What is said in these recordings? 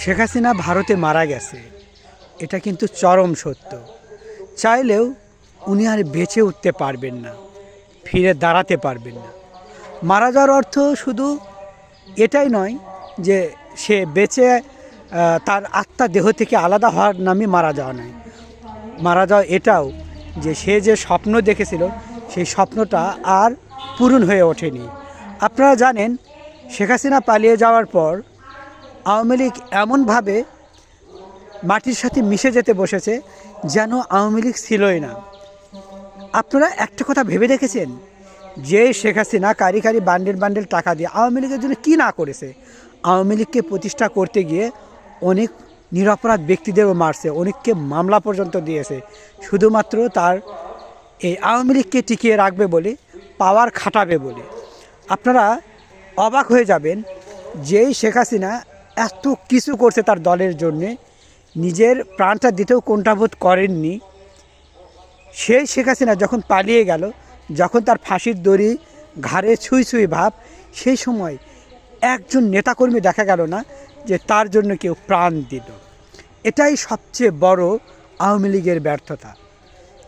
শেখ হাসিনা ভারতে মারা গেছে। এটা কিন্তু চরম সত্য। চাইলেও উনি আর বেঁচে উঠতে পারবেন না, ফিরে দাঁড়াতে পারবেন না। মারা যাওয়ার অর্থ শুধু এটাই নয় যে সে বেঁচে তার আত্মা দেহ থেকে আলাদা হওয়ার নামে মারা যাওয়া নয়। মারা যাওয়া এটাও যে সে যে স্বপ্ন দেখেছিল, সেই স্বপ্নটা আর পূরণ হয়ে ওঠেনি। আপনারা জানেন, শেখ হাসিনা পালিয়ে যাওয়ার পর আওয়ামী লীগ এমনভাবে মাটির সাথে মিশে যেতে বসেছে যেন আওয়ামী লীগ ছিলই না। আপনারা একটা কথা ভেবে দেখেছেন? যে শেখ হাসিনা কারি কারি বান্ডেল বান্ডেল টাকা দিয়ে আওয়ামী লীগের জন্য কী না করেছে? আওয়ামী লীগকে প্রতিষ্ঠা করতে গিয়ে অনেক নিরপরাধ ব্যক্তিদেরও মারছে, অনেককে মামলা পর্যন্ত দিয়েছে। শুধুমাত্র তার এই আওয়ামী লীগকে টিকিয়ে রাখবে বলে, পাওয়ার খাটাবে বলে। আপনারা অবাক হয়ে যাবেন যেই শেখ হাসিনা এত কিছু করছে তার দলের জন্যে। নিজের প্রাণটা দিতেও কোনটাবোধ করেননি। সে শেখ হাসিনা যখন পালিয়ে গেল, যখন তার ফাঁসির দড়ি ঘাড়ে ছুঁই ছুঁই ভাব, সেই সময় একজন নেতাকর্মী দেখা গেল না যে তার জন্য কেউ প্রাণ দিল। এটাই সবচেয়ে বড় আওয়ামী লীগের ব্যর্থতা।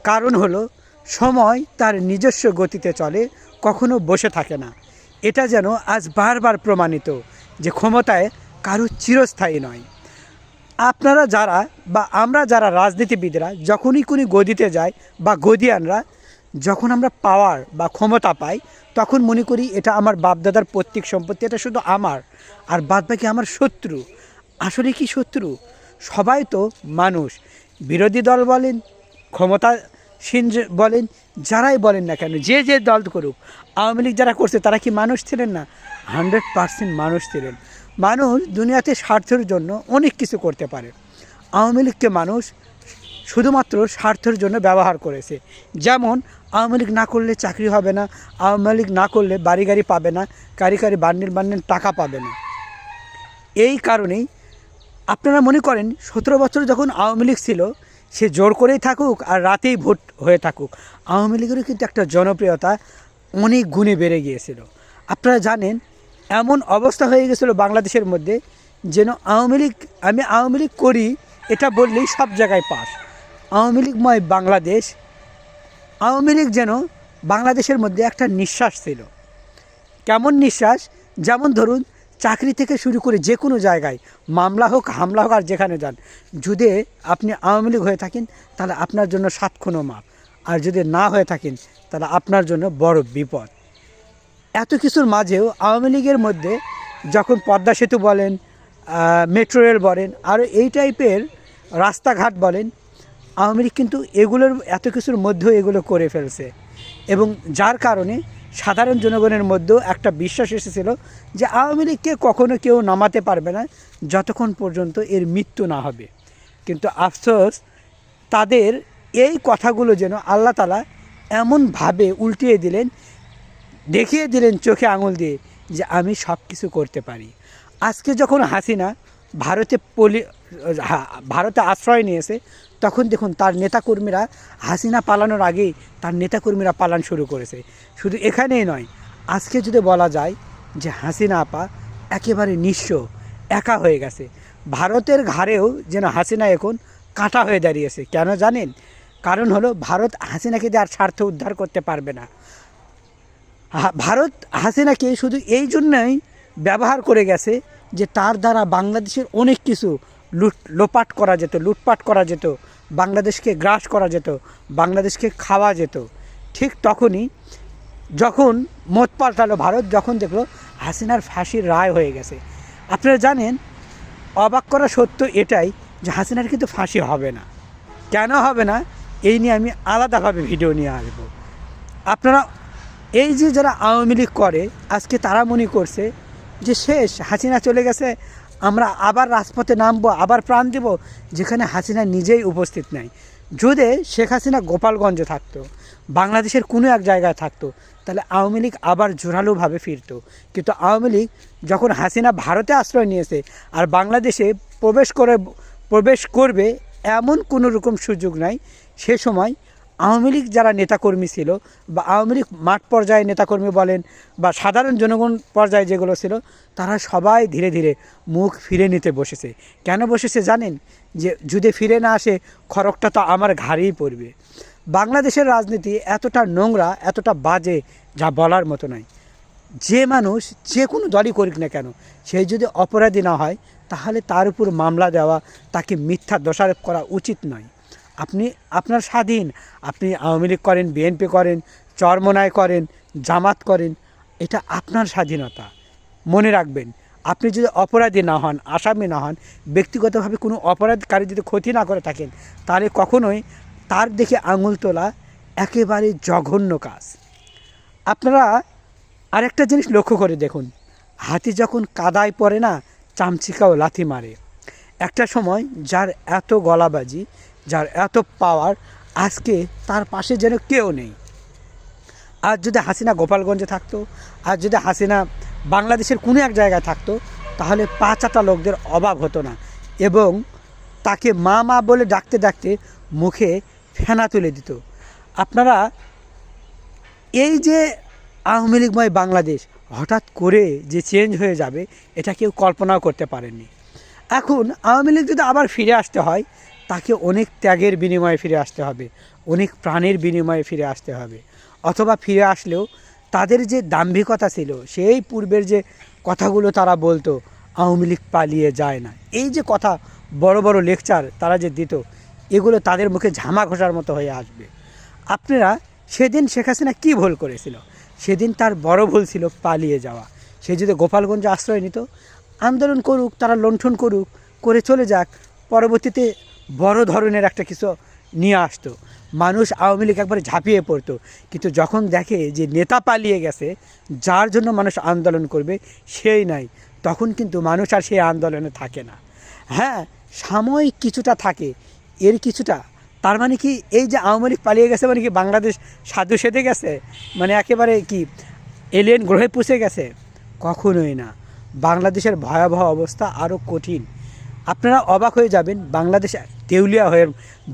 কারণ হলো, সময় তার নিজস্ব গতিতে চলে, কখনো বসে থাকে না। এটা যেন আজ বারবার প্রমাণিত যে ক্ষমতায় কারও চিরস্থায়ী নয়। আপনারা যারা বা আমরা যারা রাজনীতিবিদরা যখনই কোনো গদিতে যায় বা গদিয়ানরা যখন আমরা পাওয়ার বা ক্ষমতা পাই, তখন মনে করি এটা আমার বাপদাদার পৈতৃক সম্পত্তি, এটা শুধু আমার। আর বাদবাকি আমার শত্রু। আসলে কি শত্রু? সবাই তো মানুষ। বিরোধী দল বলেন, ক্ষমতাসীন বলেন, যারাই বলেন না কেন, যে যে দল করুক, আওয়ামী লীগ যারা করছে, তারা কি মানুষ ছিলেন না? হান্ড্রেড পার্সেন্ট মানুষ ছিলেন। মানুষ দুনিয়াতে স্বার্থের জন্য অনেক কিছু করতে পারে। আওয়ামী লীগকে মানুষ শুধুমাত্র স্বার্থের জন্য ব্যবহার করেছে। যেমন, আওয়ামী লীগ না করলে চাকরি হবে না, আওয়ামী লীগ না করলে বাড়ি গাড়ি পাবে না কারি কারি বান্ডিল বান্ডিল টাকা পাবে না। এই কারণেই আপনারা মনে করেন, সতেরো বছর যখন আওয়ামী লীগ ছিল, সে জোর করেই থাকুক আর রাতেই ভোট হয়ে থাকুক। আওয়ামী লীগেরও কিন্তু একটা জনপ্রিয়তা অনেক গুণে বেড়ে গিয়েছিল। আপনারা জানেন এমন অবস্থা হয়ে গেছিল বাংলাদেশের মধ্যে যেন আওয়ামী লীগ, আমি আওয়ামী লীগ করি, এটা বললেই সব জায়গায় পাস। আওয়ামী লীগময় বাংলাদেশ, আওয়ামী লীগ যেন বাংলাদেশের মধ্যে একটা নিঃশ্বাস ছিল। কেমন নিঃশ্বাস? যেমন ধরুন, চাকরি থেকে শুরু করে যে কোনো জায়গায়, মামলা হোক, হামলা হোক, আর যেখানে যান, যদি আপনি আওয়ামী লীগ হয়ে থাকেন, তাহলে আপনার জন্য সাত খুনো মাপ আর যদি না হয়ে থাকেন, তাহলে আপনার জন্য বড় বিপদ। এত কিছুর মাঝেও আওয়ামী লীগের মধ্যে যখন পদ্মা সেতু বলেন মেট্রো রেল বলেন, আর এই টাইপের রাস্তাঘাট বলেন, আওয়ামী লীগ কিন্তু এগুলোর এত কিছুর মধ্যেও এগুলো করে ফেলছে। এবং যার কারণে সাধারণ জনগণের মধ্যেও একটা বিশ্বাস এসেছিল যে আওয়ামী লীগকে কখনো কেউ নামাতে পারবে না যতক্ষণ পর্যন্ত এর মৃত্যু না হবে। কিন্তু আফসোস, তাদের এই কথাগুলো যেন আল্লাহ তালা এমনভাবে উল্টিয়ে দিলেন দেখিয়ে দিলেন চোখে আঙুল দিয়ে যে আমি সব কিছু করতে পারি। আজকে যখন হাসিনা ভারতে পলি ভারতে আশ্রয় নিয়েছে, তখন দেখুন তার নেতাকর্মীরা হাসিনা পালানোর আগেই তার নেতাকর্মীরা পালান শুরু করেছে। শুধু এখানেই নয়, আজকে যদি বলা যায় যে হাসিনা আপা একেবারে নিঃস্ব, একা হয়ে গেছে। ভারতের ঘাড়েও যেন হাসিনা এখন কাঁটা হয়ে দাঁড়িয়েছে, কেন জানেন? কারণ হলো ভারত হাসিনাকে দিয়ে আর স্বার্থ উদ্ধার করতে পারবে না। ভারত হাসিনাকে শুধু এই জন্যই ব্যবহার করে গেছে যে তার দ্বারা বাংলাদেশের অনেক কিছু লুট, লোপাট করা যেত, লুটপাট করা যেত, বাংলাদেশকে গ্রাস করা যেত, বাংলাদেশকে খাওয়া যেত। ঠিক তখনই যখন মত পাল্টালো, ভারত যখন দেখল হাসিনার ফাঁসির রায় হয়ে গেছে। আপনারা জানেন, অবাক করা সত্য এটাই যে হাসিনার কিন্তু ফাঁসি হবে না। কেন হবে না? এই নিয়ে আমি আলাদাভাবে ভিডিও নিয়ে আসব। আপনারা এই যে যারা আওয়ামী লীগ করে, আজকে তারা মনে করছে যে শেষ, হাসিনা চলে গেছে, আমরা আবার রাজপথে নামবো, আবার প্রাণ দেব, যেখানে হাসিনা নিজেই উপস্থিত নাই। যদি শেখ হাসিনা গোপালগঞ্জে থাকতো, বাংলাদেশের কোনো এক জায়গায় থাকতো, তাহলে আওয়ামী লীগ আবার জোরালোভাবে ফিরতো। কিন্তু আওয়ামী লীগ যখন হাসিনা ভারতে আশ্রয় নিয়েছে আর বাংলাদেশে প্রবেশ করে, প্রবেশ করবে, এমন কোনো রকম সুযোগ নাই। সে সময় আওয়ামী লীগ যারা নেতাকর্মী ছিল বা আওয়ামী লীগ মাঠ পর্যায়ে নেতাকর্মী বলেন বা সাধারণ জনগণ পর্যায়ে যেগুলো ছিল, তারা সবাই ধীরে ধীরে মুখ ফিরে নিতে বসেছে। কেন বসেছে জানেন? যে যদি ফিরে না আসে খড়কটা তো আমার ঘাড়েই পড়বে। বাংলাদেশের রাজনীতি এতটা নোংরা, এতটা বাজে, যা বলার মতো নয়। যে মানুষ যে কোনো দলই করুক না কেন সেই যদি অপরাধী না হয়, তাহলে তার উপর মামলা দেওয়া, তাকে মিথ্যা দোষারোপ করা উচিত নয়। আপনি আপনার স্বাধীন। আপনি আওয়ামী লীগ করেন, বিএনপি করেন চরমনায় করেন, জামাত করেন, এটা আপনার স্বাধীনতা। মনে রাখবেন, আপনি যদি অপরাধী না হন, আসামি না হন, ব্যক্তিগতভাবে কোনো অপরাধকারী যদি ক্ষতি না করে থাকেন, তাহলে কখনোই তার দেখে আঙুল তোলা একেবারে জঘন্য কাজ। আপনারা আরেকটা জিনিস লক্ষ্য করে দেখুন, হাতি যখন কাদায় পড়ে না, চামচিকাও লাথি মারে। একটা সময় যার এত গলাবাজি যার এত পাওয়ার আজকে তার পাশে যেন কেউ নেই। আর যদি হাসিনা গোপালগঞ্জে থাকতো, আর যদি হাসিনা বাংলাদেশের কোনো এক জায়গায় থাকতো, তাহলে পাঁচাটা লোকদের অভাব হতো না এবং তাকে মা মা বলে ডাকতে ডাকতে মুখে ফেনা তুলে দিত। আপনারা এই যে আওয়ামী লীগময় বাংলাদেশ হঠাৎ করে যে চেঞ্জ হয়ে যাবে, এটা কেউ কল্পনাও করতে পারেননি। এখন আওয়ামী লীগ যদি আবার ফিরে আসতে হয় তাকে অনেক ত্যাগের বিনিময়ে ফিরে আসতে হবে, অনেক প্রাণের বিনিময়ে ফিরে আসতে হবে। অথবা ফিরে আসলেও তাদের যে দাম্ভিকতা ছিল, সেই পূর্বের যে কথাগুলো তারা বলতো, আওয়ামী লীগ পালিয়ে যায় না। এই যে কথা বড় বড় লেকচার তারা যে দিত, এগুলো তাদের মুখে ঝামা ঘোষার মতো হয়ে আসবে। আপনারা সেদিন শেখ হাসিনা কী ভুল করেছিল? সেদিন তার বড় ভুল ছিল পালিয়ে যাওয়া। সে যদি গোপালগঞ্জে আশ্রয় নিত, আন্দোলন করুক, তারা লণ্ঠন করুক, করে চলে যাক, পরবর্তীতে বড় ধরনের একটা কিছু নিয়ে আসতো। মানুষ আওয়ামী লীগ একবারে ঝাঁপিয়ে পড়তো। কিন্তু যখন দেখে যে নেতা পালিয়ে গেছে, যার জন্য মানুষ আন্দোলন করবে, সেই নাই। তখন কিন্তু মানুষ আর সেই আন্দোলনে থাকে না। হ্যাঁ সাময়িক কিছুটা থাকে। এর কিছুটা, তার মানে কি এই যে আওয়ামী লীগ পালিয়ে গেছে মানে কি বাংলাদেশ সাধু সেধে গেছে? মানে একেবারে কি এলিয়েন গ্রহে পুষে গেছে? কখনোই না। বাংলাদেশের ভয়াবহ অবস্থা আরও কঠিন। আপনারা অবাক হয়ে যাবেন, বাংলাদেশ দেউলিয়া হয়ে,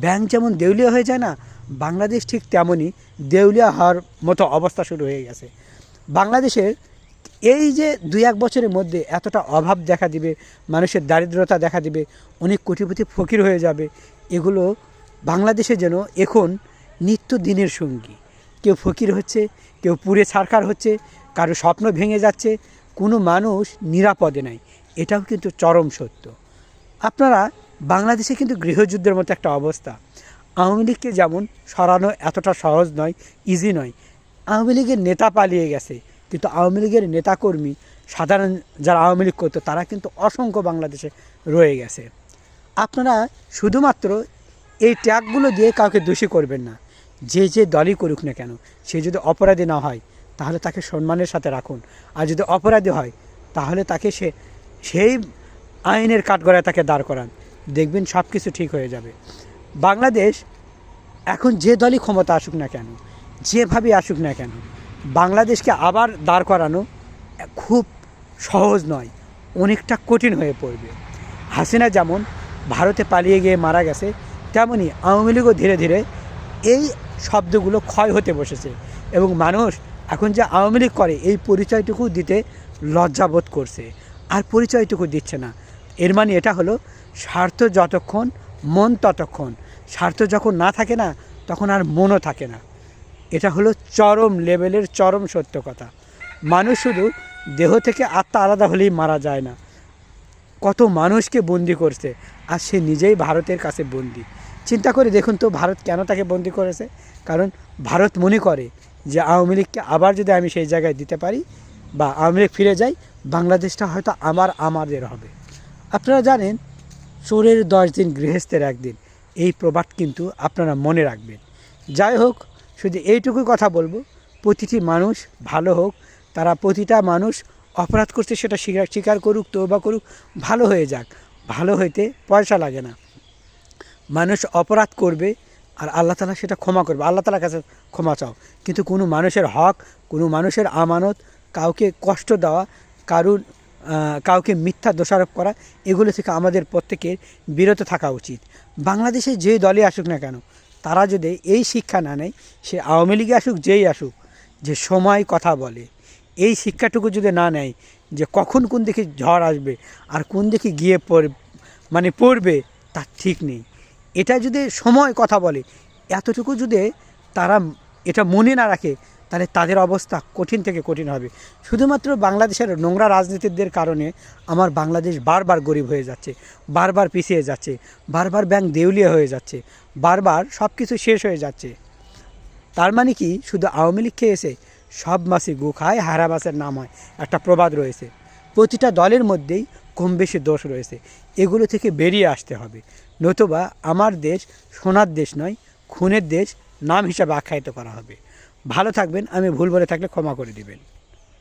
ব্যাংক যেমন দেউলিয়া হয়ে যায় না, বাংলাদেশ ঠিক তেমনই দেউলিয়া হওয়ার মতো অবস্থা শুরু হয়ে গেছে। বাংলাদেশের এই যে দুই এক বছরের মধ্যে এতটা অভাব দেখা দিবে, মানুষের দারিদ্রতা দেখা দিবে, অনেক কোটিপতি ফকির হয়ে যাবে, এগুলো বাংলাদেশে যেন এখন নিত্য দিনের সঙ্গী। কেউ ফকির হচ্ছে, কেউ পুড়ে ছারখার হচ্ছে, কারও স্বপ্ন ভেঙে যাচ্ছে, কোনো মানুষ নিরাপদে নাই। এটাও কিন্তু চরম সত্য। আপনারা বাংলাদেশে কিন্তু গৃহযুদ্ধের মতো একটা অবস্থা। আওয়ামী লীগকে যেমন সরানো এতটা সহজ নয় ইজি নয়, আওয়ামী লীগের নেতা পালিয়ে গেছে। কিন্তু আওয়ামী লীগের নেতাকর্মী, সাধারণ যারা আওয়ামী লীগ করতো, তারা কিন্তু অসংখ্য বাংলাদেশে রয়ে গেছে। আপনারা শুধুমাত্র এই ট্যাগগুলো দিয়ে কাউকে দোষী করবেন না। যে যে দলই করুক না কেন, সে যদি অপরাধী না হয়, তাহলে তাকে সম্মানের সাথে রাখুন। আর যদি অপরাধী হয়, তাহলে তাকে সে, সেই আইনের কাঠগড়ায় তাকে দাঁড় করান। দেখবেন সব কিছু ঠিক হয়ে যাবে। বাংলাদেশ এখন যে দলই ক্ষমতা আসুক না কেন যেভাবে আসুক না কেন, বাংলাদেশকে আবার দাঁড় করানো খুব সহজ নয়, অনেকটা কঠিন হয়ে পড়বে। হাসিনা যেমন ভারতে পালিয়ে গিয়ে মারা গেছে তেমনই আওয়ামী লীগও ধীরে ধীরে এই শব্দগুলো ক্ষয় হতে বসেছে এবং মানুষ এখন যে আওয়ামী লীগ করে, এই পরিচয়টুকু দিতে লজ্জাবোধ করছে। আর পরিচয়টুকু দিচ্ছে না। এর মানে এটা হলো স্বার্থ যতক্ষণ, মন ততক্ষণ। স্বার্থ যখন না থাকে না, তখন আর মনও থাকে না। এটা হলো চরম লেভেলের চরম সত্য কথা মানুষ শুধু দেহ থেকে আত্মা আলাদা হলেই মারা যায় না। কত মানুষকে বন্দি করছে, আর সে নিজেই ভারতের কাছে বন্দি। চিন্তা করে দেখুন তো ভারত কেন তাকে বন্দি করেছে? কারণ ভারত মনে করে যে আওয়ামী লীগকে আবার যদি আমি সেই জায়গায় দিতে পারি বা আওয়ামী লীগ ফিরে যাই, বাংলাদেশটা হয়তো আমার, আমাদের হবে। আপনারা জানেন, চোরের দশ দিন গৃহস্থের একদিন। এই প্রবাদ কিন্তু আপনারা মনে রাখবেন। যাই হোক, শুধু এইটুকুই কথা বলব, প্রতিটি মানুষ ভালো হোক, তারা প্রতিটা মানুষ অপরাধ করতে সেটা স্বীকার স্বীকার করুক বা করুক, ভালো হয়ে যাক। ভালো হইতে পয়সা লাগে না। মানুষ অপরাধ করবে আর আল্লাহ তালা সেটা ক্ষমা করবে। আল্লাহ তালার কাছে ক্ষমা চাও। কিন্তু কোনো মানুষের হক, কোনো মানুষের আমানত কাউকে কষ্ট দেওয়া, কারুর কাউকে মিথ্যা দোষারোপ করা, এগুলো থেকে আমাদের প্রত্যেকের বিরত থাকা উচিত। বাংলাদেশে যে দলে আসুক না কেন, তারা যদি এই শিক্ষা না নেয়, সে আওয়ামী লীগে আসুক, যেই আসুক, যে সময় কথা বলে, এই শিক্ষাটুকু যদি না নেয়, যে কখন কোন দিকে ঝড় আসবে আর কোন দিকে গিয়ে পড় মানে পড়বে তার ঠিক নেই। এটা যদি সময় কথা বলে, এতটুকু যদি তারা এটা মনে না রাখে তাহলে তাদের অবস্থা কঠিন থেকে কঠিন হবে। শুধুমাত্র বাংলাদেশের নোংরা রাজনীতিদের কারণে আমার বাংলাদেশ বারবার গরিব হয়ে যাচ্ছে, বারবার পিছিয়ে যাচ্ছে, বারবার ব্যাংক দেউলিয়া হয়ে যাচ্ছে, বারবার সব কিছু শেষ হয়ে যাচ্ছে। তার মানে কি? শুধু আওয়ামী লীগ খেয়েছে, সব মাসি গু খায় নাম হয়, একটা প্রবাদ রয়েছে। প্রতিটা দলের মধ্যেই কম বেশি দোষ রয়েছে। এগুলো থেকে বেরিয়ে আসতে হবে। নতুবা আমার দেশ সোনার দেশ নয়, খুনের দেশ নাম হিসাবে আখ্যায়িত করা হবে। ভালো থাকবেন আমি ভুল বলে থাকলে ক্ষমা করে দিবেন।